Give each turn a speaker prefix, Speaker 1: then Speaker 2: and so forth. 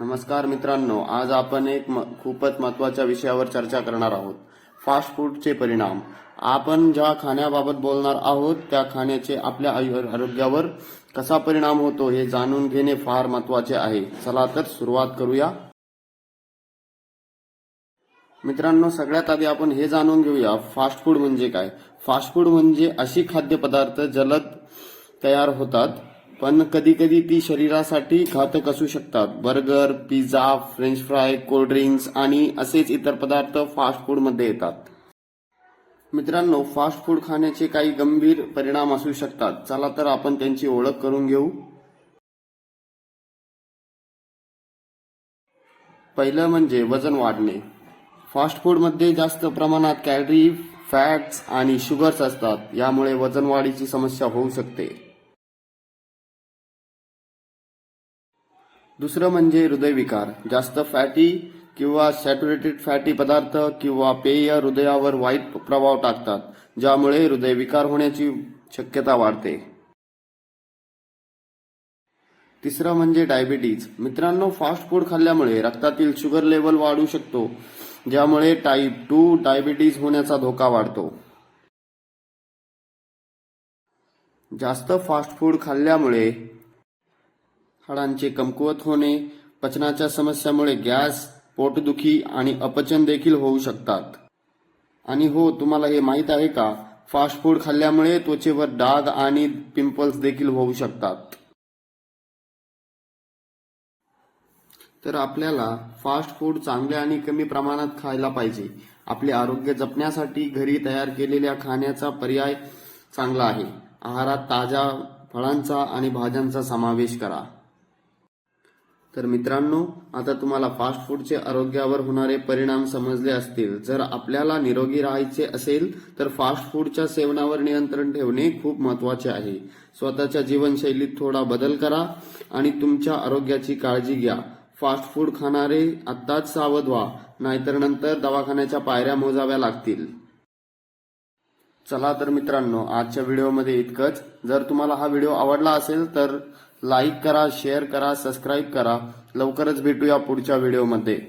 Speaker 1: नमस्कार मित्रांनो आज आपण एक म- खूपच महत्त्वाच्या विषयावर चर्चा करणार आहोत. फास्ट फूडचे परिणाम. आपण ज्या खाण्याबाबत बोलणार आहोत त्या खाण्याचे आपल्या आरोग्यावर कसा परिणाम होतो हे जाणून घेणे फार महत्त्वाचे आहे. चला तर सुरुवात करूया. मित्रांनो सगळ्यात आधी आपण हे जाणून घेऊया फास्ट फूड म्हणजे काय? फास्ट फूड म्हणजे अशी खाद्यपदार्थ जलद तयार होतात पण कधी कधी ती शरीरासाठी घातक असू शकतात. Burger pizza French fry cold drinks आणि असेच इतर पदार्थ फास्ट फूडमध्ये येतात. मित्रांनो फास्ट फूड खाण्याचे काही गंभीर परिणाम असू शकतात. चला तर आपण त्यांची ओळख करून घेऊ. पहिलं म्हणजे वजन वाढणे. फास्ट फूडमध्ये जास्त प्रमाणात कॅलरी फॅट्स आणि शुगर्स असतात. यामुळे वजन वाढीची समस्या होऊ शकते. दुसरं म्हणजे हृदयविकार. जास्त फॅटी किंवा सॅच्युरेटेड फॅटी पदार्थ किंवा पेय हृदयावर वाईट प्रभाव टाकतात ज्यामुळे हृदयविकार होण्याची शक्यता वाढते. तिसरं म्हणजे डायबिटीज. मित्रांनो फास्ट फूड खाल्ल्यामुळे रक्तातील शुगर लेवल वाढू शकतो ज्यामुळे टाईप टू डायबिटीज होण्याचा धोका वाढतो. जास्त फास्ट फूड खाल्ल्यामुळे हाडांचे कमकुवत होणे पचनाच्या समस्यामुळे गॅस पोटदुखी आणि अपचन देखील होऊ शकतात. आणि हो तुम्हाला हे माहीत आहे का? फास्ट फूड खाल्ल्यामुळे त्वचेवर डाग आणि पिंपल्स देखील होऊ शकतात. तर आपल्याला फास्ट फूड चांगले आणि कमी प्रमाणात खायला पाहिजे. आपले आरोग्य जपण्यासाठी घरी तयार केलेल्या खाण्याचा पर्याय चांगला आहे. आहारात ताज्या फळांचा आणि भाज्यांचा समावेश करा. तर मित्रांनो आता तुम्हाला फास्ट फूडचे आरोग्यावर होणारे परिणाम समजले असतील. जर आपल्याला निरोगी राहायचे असेल तर फास्ट फूडच्या सेवनावर नियंत्रण ठेवणे खूप महत्त्वाचे आहे. स्वतःच्या जीवनशैलीत थोडा बदल करा आणि तुमच्या आरोग्याची काळजी घ्या. फास्ट फूड खाणारे आत्ताच सावध व्हा नाहीतर नंतर दवाखान्याच्या पायऱ्या मोजाव्या लागतील. चला तर मित्रांनो आजच्या व्हिडिओमध्ये इतकंच. जर तुम्हाला हा व्हिडिओ आवडला असेल तर लाईक करा शेअर करा सबस्क्राईब करा. लवकरच भेटूया पुढच्या व्हिडिओमध्ये.